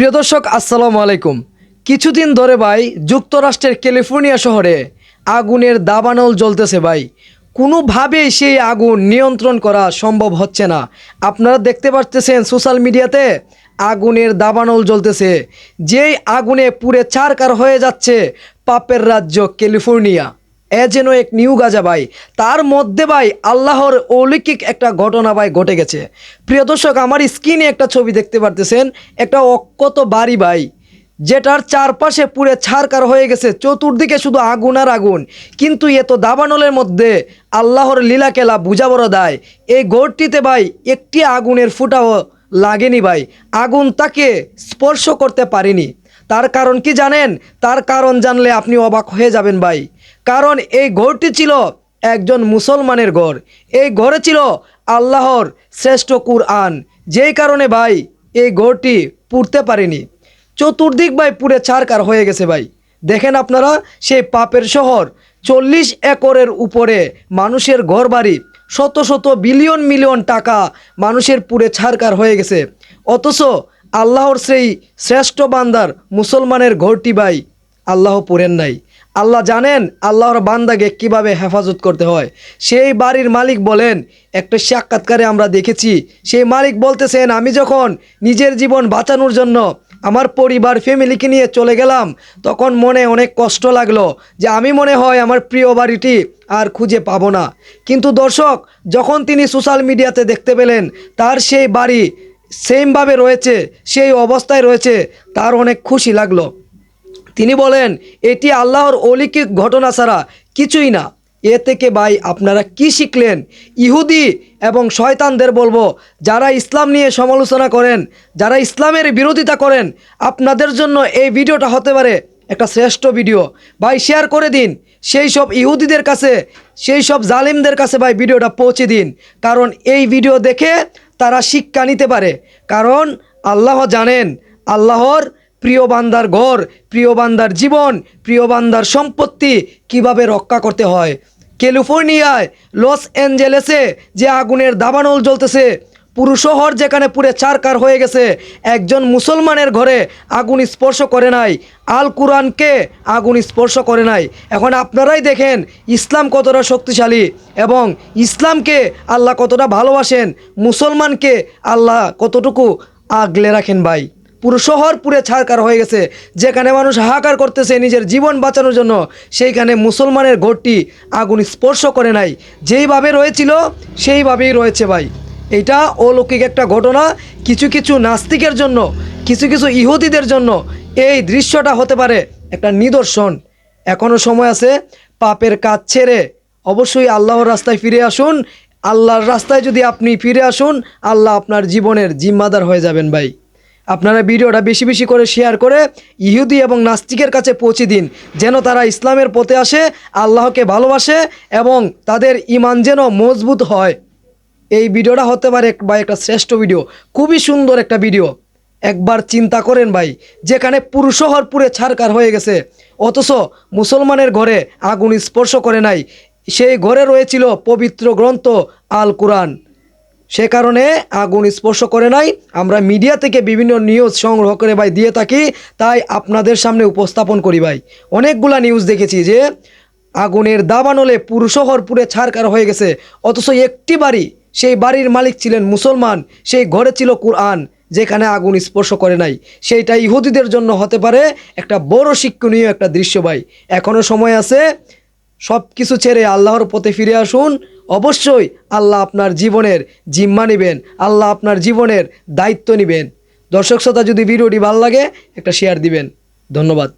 প্রিয় দর্শক, আসসালামু আলাইকুম। কিছুদিন ধরে ভাই, যুক্তরাষ্ট্রের ক্যালিফোর্নিয়া শহরে আগুনের দাবানল জ্বলতেছে ভাই। কোনোভাবেই সেই আগুন নিয়ন্ত্রণ করা সম্ভব হচ্ছে না। আপনারা দেখতে পাচ্ছেন সোশ্যাল মিডিয়াতে আগুনের দাবানল জ্বলতেছে। যেই আগুনে পুড়ে ছারকার হয়ে যাচ্ছে পাপের রাজ্য ক্যালিফোর্নিয়া। এ যেন এক নিউ গাজা ভাই। তার মধ্যে ভাই আল্লাহর অলৌকিক একটা ঘটনা ভাই ঘটে গেছে। প্রিয় দর্শক, আমার স্ক্রিনে একটা ছবি দেখতে পারতেছেন, একটা অক্ষত বাড়ি ভাই, যেটার চারপাশে পুরে ছারকার হয়ে গেছে, চতুর্দিকে শুধু আগুন আর আগুন। কিন্তু এত দাবানলের মধ্যে আল্লাহর লীলাকেলা বুঝা বড় দায়। এই গড়টিতে ভাই একটি আগুনের ফুটাও লাগেনি ভাই। আগুন তাকে স্পর্শ করতে পারেনি। তার কারণ কি জানেন? তার কারণ জানলে আপনি অবাক হয়ে যাবেন ভাই। কারণ এই ঘরটি ছিল একজন মুসলমানের ঘর। এই ঘরে ছিল আল্লাহর শ্রেষ্ঠ কুরআন। যেই কারণে ভাই, এই ঘরটি পুড়তে পারেনি। চতুর্দিক ভাই পুড়ে ছারকার হয়ে গেছে ভাই। দেখেন আপনারা, সেই পাপের শহর। চল্লিশ একরের উপরে মানুষের ঘর বাড়ি শত শত বিলিয়ন মিলিয়ন টাকা মানুষের পুড়ে ছারকার হয়ে গেছে। অথচ আল্লাহর সেই শ্রেষ্ঠ বান্দার মুসলমানের ঘরটি ভাই আল্লাহ পুরেন নাই। আল্লাহ জানেন আল্লাহর বান্দাকে কীভাবে হেফাজত করতে হয়। সেই বাড়ির মালিক বলেন, একটা সাক্ষাৎকারে আমরা দেখেছি, সেই মালিক বলতেছেন, আমি যখন নিজের জীবন বাঁচানোর জন্য আমার পরিবার, ফ্যামিলিকে নিয়ে চলে গেলাম, তখন মনে অনেক কষ্ট লাগল যে আমি মনে হয় আমার প্রিয় বাড়িটি আর খুঁজে পাবো না। কিন্তু দর্শক, যখন তিনি সোশ্যাল মিডিয়াতে দেখতে পেলেন, তার সেই বাড়ি সেমভাবে রয়েছে, সেই অবস্থায় রয়েছে, তার অনেক খুশি লাগল। তিনি বলেন, এটি আল্লাহর অলৌকিক ঘটনা ছাড়া কিছুই না। এ থেকে ভাই, আপনারা কি শিখলেন? ইহুদি এবং শয়তানদের বলব, যারা ইসলাম নিয়ে সমালোচনা করেন, যারা ইসলামের বিরোধিতা করেন, আপনাদের জন্য এই ভিডিওটা হতে পারে একটা শ্রেষ্ঠ ভিডিও। ভাই, শেয়ার করে দিন। সেই সব ইহুদিদের কাছে, সেই সব জালিমদের কাছে ভাই ভিডিওটা পৌঁছে দিন। কারণ এই ভিডিও দেখে তারা শিক্ষা নিতে পারে। কারণ আল্লাহ জানেন, আল্লাহর প্রিয় বান্দার ঘর, প্রিয় বান্দার জীবন, প্রিয় বান্দার সম্পত্তি কীভাবে রক্ষা করতে হয়? ক্যালিফোর্নিয়ায়, লস অ্যাঞ্জেলেসে যে আগুনের দাবানল জ্বলতেছে, পুরো শহর যেখানে পুরে চারকার হয়ে গেছে, একজন মুসলমানের ঘরে আগুন স্পর্শ করে নাই। আল কুরআনকে আগুন স্পর্শ করে নাই। এখন আপনারাই দেখেন, ইসলাম কতটা শক্তিশালী এবং ইসলামকে আল্লাহ কতটা ভালোবাসেন, মুসলমানকে আল্লাহ কতটুকু আগলে রাখেন ভাই? পুরো শহর পুরে ছাড়কার হয়ে গেছে। যেখানে মানুষ হাহাকার করতেছে নিজের জীবন বাঁচানোর জন্য, সেইখানে মুসলমানের ঘরটি আগুন স্পর্শ করে নাই। যেইভাবে রয়েছিল, সেইভাবেই রয়েছে ভাই। এটা অলৌকিক একটা ঘটনা, কিছু কিছু নাস্তিকের জন্য, কিছু কিছু ইহুদিদের জন্য এই দৃশ্যটা হতে পারে একটা নিদর্শন। এখনও সময় আছে, পাপের কাজ ছেড়ে অবশ্যই আল্লাহর রাস্তায় ফিরে আসুন। আল্লাহর রাস্তায় যদি আপনি ফিরে আসুন, আল্লাহ আপনার জীবনের জিম্মাদার হয়ে যাবেন ভাই। আপনারা ভিডিওটা বেশি বেশি করে শেয়ার করে ইহুদি এবং নাস্তিকের কাছে পৌঁছে দিন, যেন তারা ইসলামের পথে আসে, আল্লাহকে ভালোবাসে এবং তাদের ইমান যেন মজবুত হয়। এই ভিডিওটা হতে পারে বা একটা শ্রেষ্ঠ ভিডিও, খুবই সুন্দর একটা ভিডিও। একবার চিন্তা করেন ভাই, যেখানে পুরো শহর পুরে ছারকার হয়ে গেছে, অথচ মুসলমানের ঘরে আগুন স্পর্শ করে নাই। সেই ঘরে রয়েছিল পবিত্র গ্রন্থ আল কুরআন সে কারণে আগুন স্পর্শ করে নাই। আমরা মিডিয়া থেকে বিভিন্ন নিউজ সংগ্রহ করে ভাই দিয়ে থাকি, তাই আপনাদের সামনে উপস্থাপন করি ভাই। অনেকগুলা নিউজ দেখেছি যে আগুনের দাবানলে পুরো শহর পুরে ছারকার হয়ে গেছে। অথচ একটি বাড়ি, সেই বাড়ির মালিক ছিলেন মুসলমান, সেই ঘরে ছিল কুরআন, যেখানে আগুন স্পর্শ করে নাই। সেইটা ইহুদিদের জন্য হতে পারে একটা বড় শিক্ষণীয় একটা দৃশ্য ভাই। এখনও সময় আছে সব কিছু ছেড়ে আল্লাহর পথে ফিরে আসুন। অবশ্যই আল্লাহ আপনার জীবনের জিম্মা নেবেন, আল্লাহ আপনার জীবনের দায়িত্ব নেবেন। দর্শক শ্রোতা, যদি ভিডিওটি ভালো লাগে, একটা শেয়ার দিবেন। ধন্যবাদ।